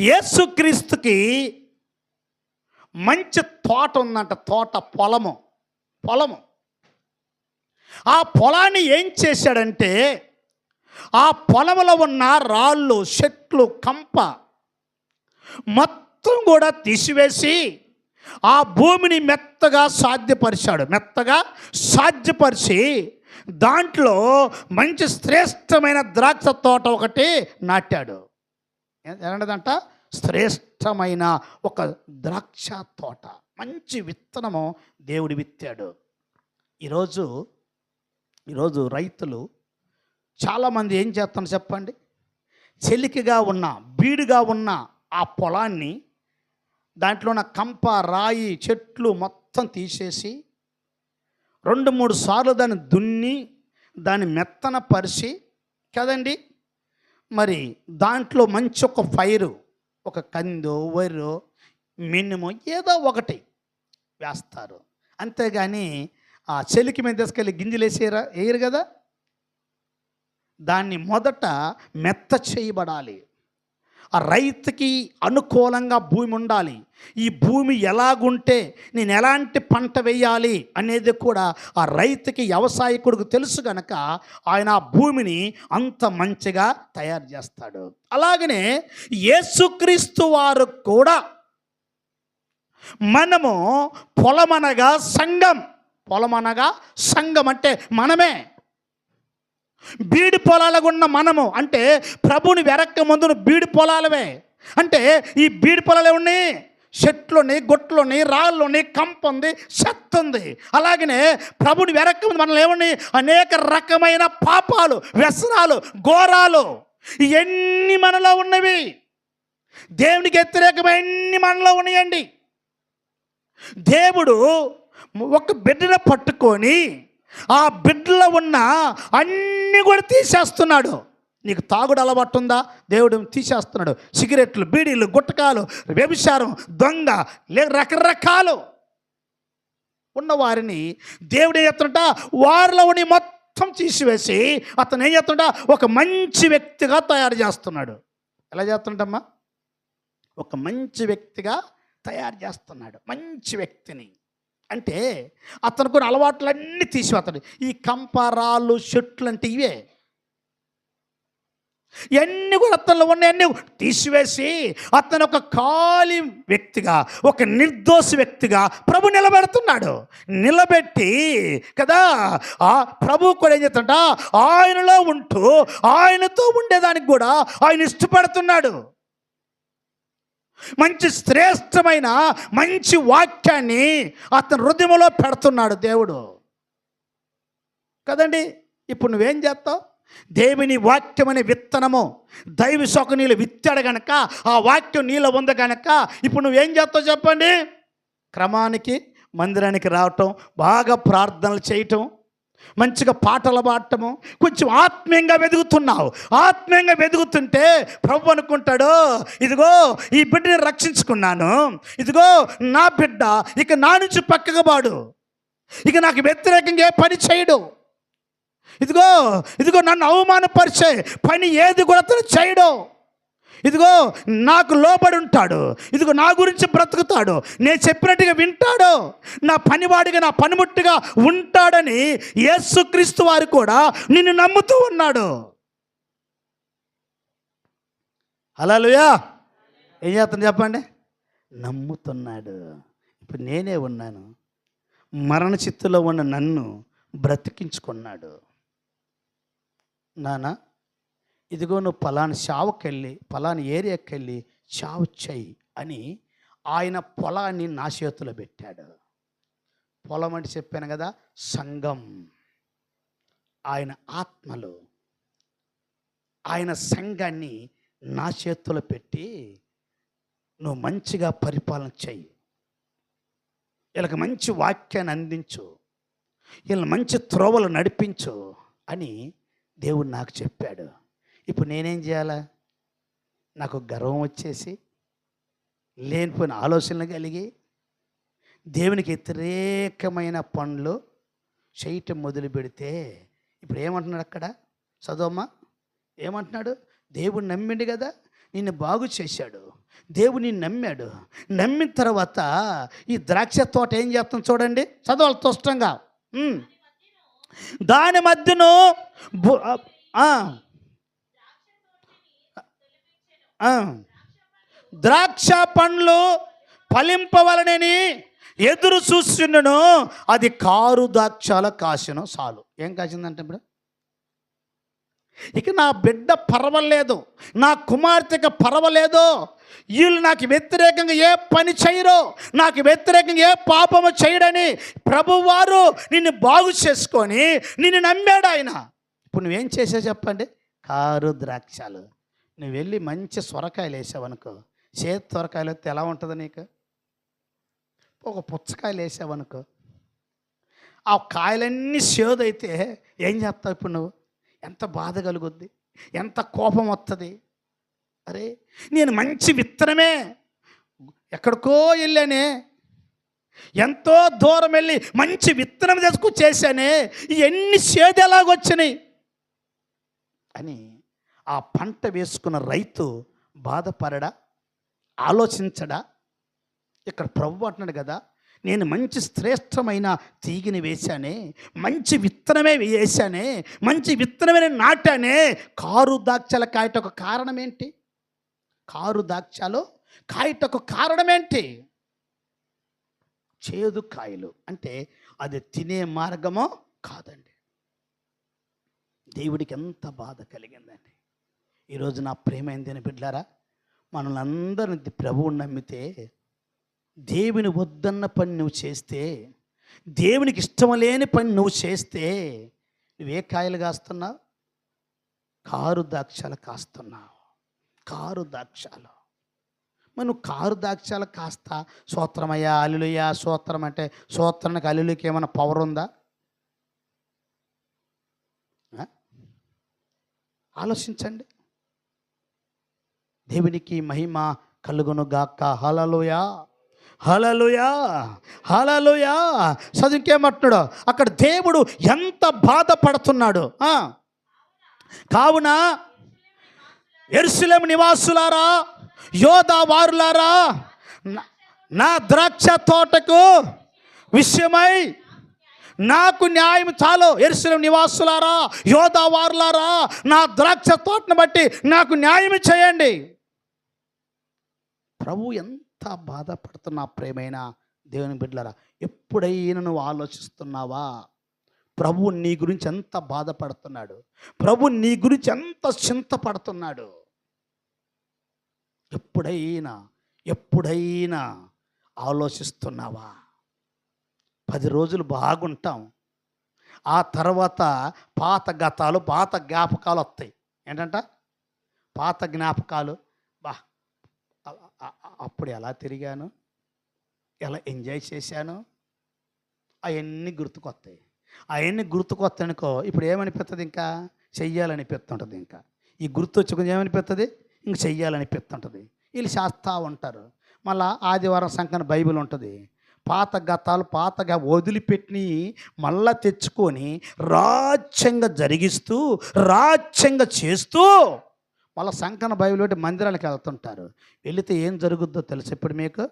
యేసుక్రీస్తుకి మంచి తోట ఉందంట తోట పొలము పొలము. ఆ పొలాన్ని ఏం చేశాడంటే ఆ పొలంలో ఉన్న రాళ్ళు చెట్లు కంప మొత్తం కూడా తీసివేసి ఆ భూమిని మెత్తగా సాధ్యపరిచాడు. మెత్తగా సాధ్యపరిచి దాంట్లో మంచి శ్రేష్టమైన ద్రాక్ష తోట ఒకటి నాటాడు. ఏమంటదంట శ్రేష్టమైన ఒక ద్రాక్ష తోట. మంచి విత్తనము దేవుడు విత్తాడు. ఈరోజు ఈరోజు రైతులు చాలామంది ఏం చేస్తాను చెప్పండి? చెలికిగా ఉన్న బీడుగా ఉన్న ఆ పొలాన్ని దాంట్లో ఉన్న కంప రాయి చెట్లు మొత్తం తీసేసి రెండు మూడు సార్లు దాన్ని దున్ని దాన్ని మెత్తన పరిచి కదండి? మరి దాంట్లో మంచి ఒక ఫైరు ఒక కందో వరో మినుము ఏదో ఒకటి వేస్తారు. అంతేగాని ఆ చెలికి మీద తీసుకెళ్ళి గింజలు వేసేయరా వేయరు కదా? దాన్ని మొదట మెత్త చేయబడాలి. ఆ రైతుకి అనుకూలంగా భూమి ఉండాలి. ఈ భూమి ఎలాగుంటే నేను ఎలాంటి పంట వేయాలి అనేది కూడా ఆ రైతుకి వ్యవసాయకుడికి తెలుసు గనక ఆయన ఆ భూమిని అంత మంచిగా తయారు చేస్తాడు. అలాగనే యేసుక్రీస్తు వారు కూడా మనము పొలమనగా సంఘం. పొలమనగా సంఘం అంటే మనమే. బీడి పొలాలకు ఉన్న మనము అంటే ప్రభుని వెరక్క ముందున బీడి పొలాలవే. అంటే ఈ బీడి పొలాలే ఉన్నాయి చెట్లుని గుట్లుని రాళ్ళుని కంప ఉంది చెత్త ఉంది అలాగనే ప్రభుని వెరక్క ముందు మనల్ని ఏమన్నాయి? అనేక రకమైన పాపాలు వ్యసనాలు ఘోరాలు ఇవన్నీ మనలో ఉన్నవి? దేవునికి వ్యతిరేకమైన మనలో ఉన్నాయండి? దేవుడు ఒక బిడ్డను పట్టుకొని ఆ బిడ్డలో ఉన్న అన్నీ కూడా తీసేస్తున్నాడు. నీకు తాగుడు అలవాటు ఉందా? దేవుడు తీసేస్తున్నాడు. సిగరెట్లు బీడీలు గుట్టకాలు వ్యభిచారం దొంగ లే రకరకాలు. ఉన్నవారిని దేవుడు ఏం చేస్తుంట వారిలో ఉండి మొత్తం తీసివేసి అతను ఏం చేస్తుంట ఒక మంచి వ్యక్తిగా తయారు చేస్తున్నాడు. ఎలా చేస్తుంటమ్మా ఒక మంచి వ్యక్తిగా తయారు చేస్తున్నాడు. మంచి వ్యక్తిని. అంటే అతను కొన్ని అలవాట్లన్నీ తీసివేస్తాడు ఈ కంపరాలు చెట్లు అంటే ఇవే. ఇవన్నీ కూడా అతనిలో ఉన్నాయన్నీ తీసివేసి అతను ఒక ఖాళీ వ్యక్తిగా ఒక నిర్దోష వ్యక్తిగా ప్రభు నిలబెడుతున్నాడు. నిలబెట్టి కదా ఆ ప్రభు కూడా ఏం చేస్తుంట ఆయనలో ఉంటూ ఆయనతో ఉండేదానికి కూడా ఆయన ఇష్టపడుతున్నాడు. మంచి శ్రేష్టమైన మంచి వాక్యాన్ని అతని హృదయంలో పెడుతున్నాడు దేవుడు. కదండి? ఇప్పుడు నువ్వేం చేస్తావు? దేవుని వాక్యం అనే విత్తనము దైవ శోక నీళ్ళు విత్తాడు గనక ఆ వాక్యం నీళ్ళు ఉంది గనక ఇప్పుడు నువ్వేం చేస్తావు చెప్పండి? క్రమానికి మందిరానికి రావటం బాగా ప్రార్థనలు చేయటం మంచిగా పాటలు పాడటము కొంచెం ఆత్మీయంగా వెతుకుతున్నావు ఆత్మీయంగా వెతుకుతుంటే ప్రభు అనుకుంటాడు ఇదిగో ఈ బిడ్డని రక్షించుకున్నాను. ఇదిగో నా బిడ్డ ఇక నా నుంచి పక్కకు పాడు ఇక నాకు వ్యతిరేకంగా ఏ పని చేయడు. ఇదిగో ఇదిగో నన్ను అవమానపరిచే పని ఏది కూడా అతను చేయడం. ఇదిగో నాకు లోబడి ఉంటాడు. ఇదిగో నా గురించి బ్రతుకుతాడు. నేను చెప్పినట్టుగా వింటాడు. నా పనివాడిగా నా పనిముట్టుగా ఉంటాడని యేసుక్రీస్తు వారు కూడా నిన్ను నమ్ముతూ ఉన్నాడు. అలాలుయా ఏం చేస్తాను చెప్పండి? నమ్ముతున్నాడు. ఇప్పుడు నేనే ఉన్నాను. మరణ చిత్తులో ఉన్న నన్ను బ్రతికించుకున్నాడు. నానా? ఇదిగో నువ్వు పలాని చావుకెళ్ళి పలాని ఏరియాకి వెళ్ళి చావు చెయ్యి అని ఆయన పొలాన్ని నా చేతిలో పెట్టాడు. పొలం అంటే చెప్పాను కదా సంఘం. ఆయన ఆత్మలు. ఆయన సంఘాన్ని నా చేతిలో పెట్టి నువ్వు మంచిగా పరిపాలన చెయ్యి. వీళ్ళకి మంచి వాక్యాన్ని అందించు. వీళ్ళని మంచి త్రోవలు నడిపించు అని దేవుడు నాకు చెప్పాడు. ఇప్పుడు నేనేం చేయాలా? నాకు గర్వం వచ్చేసి లేనిపోయిన ఆలోచనలు కలిగి దేవునికి వ్యతిరేకమైన పనులు చేయటం మొదలు పెడితే ఇప్పుడు ఏమంటున్నాడు అక్కడ? చదవమ్మా ఏమంటున్నాడు? దేవుడు నమ్మిండు కదా నిన్ను బాగు చేశాడు. దేవుని నమ్మాడు. నమ్మిన తర్వాత ఈ ద్రాక్ష తోట ఏం చేస్తాం చూడండి? చదవాలి స్పష్టంగా. దాని మధ్యను బు- ద్రాక్ష పండ్లు ఫలింపవలనని ఎదురు చూస్తున్నాను అది కారు ద్రాక్షాల కాసిన సాలు ఏం కాసిందంటే ఇప్పుడు? ఇక నా బిడ్డ పర్వలేదు. నా కుమార్తెకి పర్వలేదు. వీళ్ళు నాకు వ్యతిరేకంగా ఏ పని చేయరు. నాకు వ్యతిరేకంగా ఏ పాపము చేయడని ప్రభువారు నిన్ను బాగు చేసుకొని నిన్ను నమ్మాడు ఆయన. ఇప్పుడు నువ్వేం చేసావు చెప్పండి? కారు ద్రాక్షాలు. నువ్వు వెళ్ళి మంచి సొరకాయలు వేసావనుకో చేతి సొరకాయలు వస్తే ఎలా ఉంటుంది నీకు? ఒక పుచ్చకాయలు వేసావనుకో ఆ కాయలన్నీ సేదైతే ఏం చేస్తావు ఇప్పుడు నువ్వు? ఎంత బాధ కలుగుద్ది? ఎంత కోపం వస్తుంది అరే నేను మంచి విత్తనమే. ఎక్కడికో వెళ్ళానే ఎంతో దూరం వెళ్ళి మంచి విత్తనం తీసుకొచ్చేసానే ఇవన్నీ సేద ఎలాగొచ్చినాయి అని ఆ పంట వేసుకున్న రైతు బాధపడడా? ఆలోచించడా? ఇక్కడ ప్రభు అంటున్నాడు కదా నేను మంచి శ్రేష్టమైన తీగిని వేశానే మంచి విత్తనమే వేశానే మంచి విత్తనమే నేను నాటానే కారు దాక్షల కాయటకు కారణం ఏంటి కారు దాక్షలు కాయటకు కారణం ఏంటి చేదు కాయలు. అంటే అది తినే మార్గమో కాదండి. దేవుడికి ఎంత బాధ కలిగిందండి. ఈరోజు నా ప్రేమైందని బిడ్డారా మనల్ని అందరిని ప్రభువుని నమ్మితే దేవుని వద్దన్న పని నువ్వు చేస్తే దేవునికి ఇష్టం లేని పని నువ్వు చేస్తే నువ్వే కాయలు కాస్తున్నావు? కారు దాక్షాలు కాస్తున్నావు. కారు దాక్షాలు మరి నువ్వు కారు దాక్షాలు కాస్తా? సూత్రమయ్యా అల్లులయ్యా సూత్రం అంటే సూత్రానికి అల్లులకి ఏమైనా పవర్ ఉందా? ఆలోచించండి. దేవునికి మహిమ కలుగును గాక హలలుయా హలలుయా హలలుయా చదువుకేమంటున్నాడు అక్కడ దేవుడు ఎంత బాధపడుతున్నాడు? కావున ఎరుసలేం నివాసులారా యోధా వారులారా నా- నా ద్రాక్ష తోటకు విషయమై నాకు న్యాయం చాలు. ఎరుసలేం నివాసులారా యోధా వారులారా నా ద్రాక్ష తోటను బట్టి నాకు న్యాయం చేయండి. ప్రభు ఎంత బాధపడుతున్నా ప్రేమైన దేవుని బిడ్డలరా? ఎప్పుడైనా నువ్వు ఆలోచిస్తున్నావా? ప్రభు నీ గురించి ఎంత బాధపడుతున్నాడు? ప్రభు నీ గురించి ఎంత చింతపడుతున్నాడు? ఎప్పుడైనా ఎప్పుడైనా ఆలోచిస్తున్నావా? పది రోజులు బాగుంటాం. ఆ తర్వాత పాత గతాలు పాత జ్ఞాపకాలు వస్తాయి. ఏంటంట? పాత జ్ఞాపకాలు. అప్పుడు ఎలా తిరిగాను? ఎలా ఎంజాయ్ చేశాను? అవన్నీ గుర్తుకొస్తాయి. అవన్నీ గుర్తుకొస్తానుకో ఇప్పుడు ఏమనిపిస్తుంది ఇంకా? చెయ్యాలనిపిస్తుంటుంది ఇంకా. ఈ గుర్తు వచ్చి ఏమనిపిస్తుంది ఇంక చెయ్యాలనిపిస్తుంటుంది వీళ్ళు చేస్తూ ఉంటారు. మళ్ళా ఆదివారం సంఖ్యన బైబిల్ ఉంటుంది. పాత గతాలు పాతగా వదిలిపెట్టి మళ్ళా తెచ్చుకొని రాజ్యంగా జరిగిస్తూ రాజ్యంగా చేస్తూ మళ్ళీ సంకన బైబిల్ ఒకటి మందిరాలకు వెళ్తుంటారు. వెళితే ఏం జరుగుద్దో తెలుసు ఇప్పుడు మీకు?